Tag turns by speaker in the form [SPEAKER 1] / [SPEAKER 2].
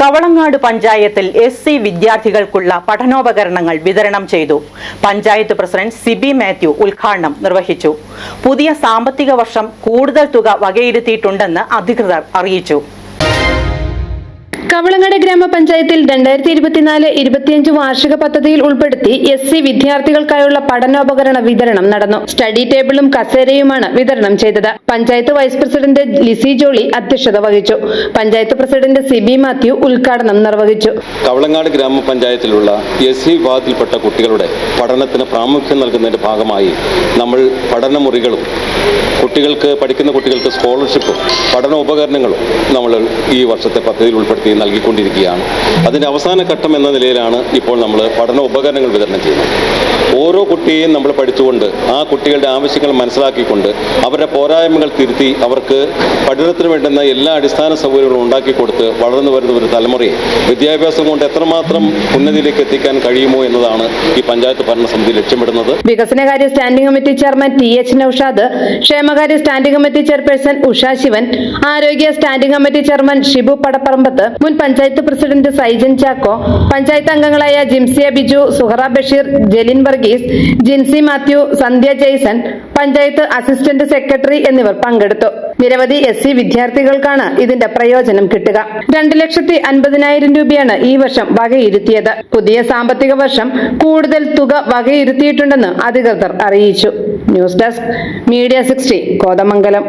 [SPEAKER 1] കവളങ്ങാട് പഞ്ചായത്തിൽ S C വിദ്യാർത്ഥികൾക്കുള്ള പഠനോപകരണങ്ങൾ വിതരണം ചെയ്തു. പഞ്ചായത്ത് പ്രസിഡന്റ് സിബി മാത്യു ഉദ്ഘാടനം നിർവഹിച്ചു. പുതിയ സാമ്പത്തിക വർഷം കൂടുതൽ തുക വകയിരുത്തിയിട്ടുണ്ടെന്ന് അധികൃതർ അറിയിച്ചു.
[SPEAKER 2] കവളങ്ങാട് ഗ്രാമപഞ്ചായത്തിൽ രണ്ടായിരത്തി ഇരുപത്തിനാല് ഇരുപത്തിയഞ്ച് വാർഷിക പദ്ധതിയിൽ ഉൾപ്പെടുത്തി എസ് സി വിദ്യാർത്ഥികൾക്കായുള്ള പഠനോപകരണ വിതരണം നടന്നു. സ്റ്റഡി ടേബിളും കസേരയുമാണ് വിതരണം ചെയ്തത്. പഞ്ചായത്ത് വൈസ് പ്രസിഡന്റ് ലിസി ജോളി അധ്യക്ഷത വഹിച്ചു. പഞ്ചായത്ത് പ്രസിഡന്റ് സിബി മാത്യു ഉദ്ഘാടനം നിർവഹിച്ചു.
[SPEAKER 3] കവളങ്ങാട് ഗ്രാമപഞ്ചായത്തിലുള്ള എസ് സി വിഭാഗത്തിൽപ്പെട്ട കുട്ടികളുടെ പഠനത്തിന് പ്രാമുഖ്യം നൽകുന്നതിന്റെ ഭാഗമായി നമ്മൾ പഠനമുറികളും കുട്ടികൾക്ക് പഠിക്കുന്ന കുട്ടികൾക്ക് സ്കോളർഷിപ്പും പഠനോപകരണങ്ങളും നമ്മൾ ഈ വർഷത്തെ പദ്ധതിയിൽ ഉൾപ്പെടുത്തി നൽകിക്കൊണ്ടിരിക്കുകയാണ്. അതിന്റെ അവസാന ഘട്ടം എന്ന നിലയിലാണ് ഇപ്പോൾ നമ്മൾ പഠന ഉപകരണങ്ങൾ വിതരണം ചെയ്യുന്നത്. ഓരോ കുട്ടിയെയും നമ്മൾ പഠിച്ചുകൊണ്ട് ആ കുട്ടികളുടെ ആവശ്യങ്ങൾ മനസ്സിലാക്കിക്കൊണ്ട് അവരുടെ പോരായ്മകൾ തിരുത്തി അവർക്ക് പഠനത്തിന് വേണ്ടുന്ന എല്ലാ അടിസ്ഥാന സൗകര്യങ്ങളും ഉണ്ടാക്കി കൊടുത്ത് വളർന്നു വരുന്ന ഒരു തലമുറയെ വിദ്യാഭ്യാസം കൊണ്ട് എത്രമാത്രം ഉന്നതിയിലേക്ക് എത്തിക്കാൻ കഴിയുമോ എന്നതാണ് ഈ പഞ്ചായത്ത് ഭരണസമിതി ലക്ഷ്യമിടുന്നത്.
[SPEAKER 2] വികസനകാര്യ standing committee chairman T H Naushad ക്ഷേമകാര്യ standing committee chairperson Usha Shivan ആരോഗ്യ standing committee chairman Shibu Padaparambath മുൻ പഞ്ചായത്ത് പ്രസിഡന്റ് സൈജൻ ചാക്കോ പഞ്ചായത്ത് അംഗങ്ങളായ ജിംസിയ ബിജു സുഹറ ബഷീർ ജലിൻ വർഗീസ് ജിൻസി മാത്യു സന്ധ്യ ജെയ്സൺ പഞ്ചായത്ത് അസിസ്റ്റന്റ് സെക്രട്ടറി എന്നിവർ പങ്കെടുത്തു. നിരവധി എസ് സി വിദ്യാർത്ഥികൾക്കാണ് ഇതിന്റെ പ്രയോജനം കിട്ടുക. രണ്ട് ലക്ഷത്തി അൻപതിനായിരം രൂപയാണ് ഈ വർഷം വകയിരുത്തിയത്. പുതിയ സാമ്പത്തിക വർഷം കൂടുതൽ തുക വകയിരുത്തിയിട്ടുണ്ടെന്ന് അധികൃതർ അറിയിച്ചു. News desk media sixty Kothamangalam.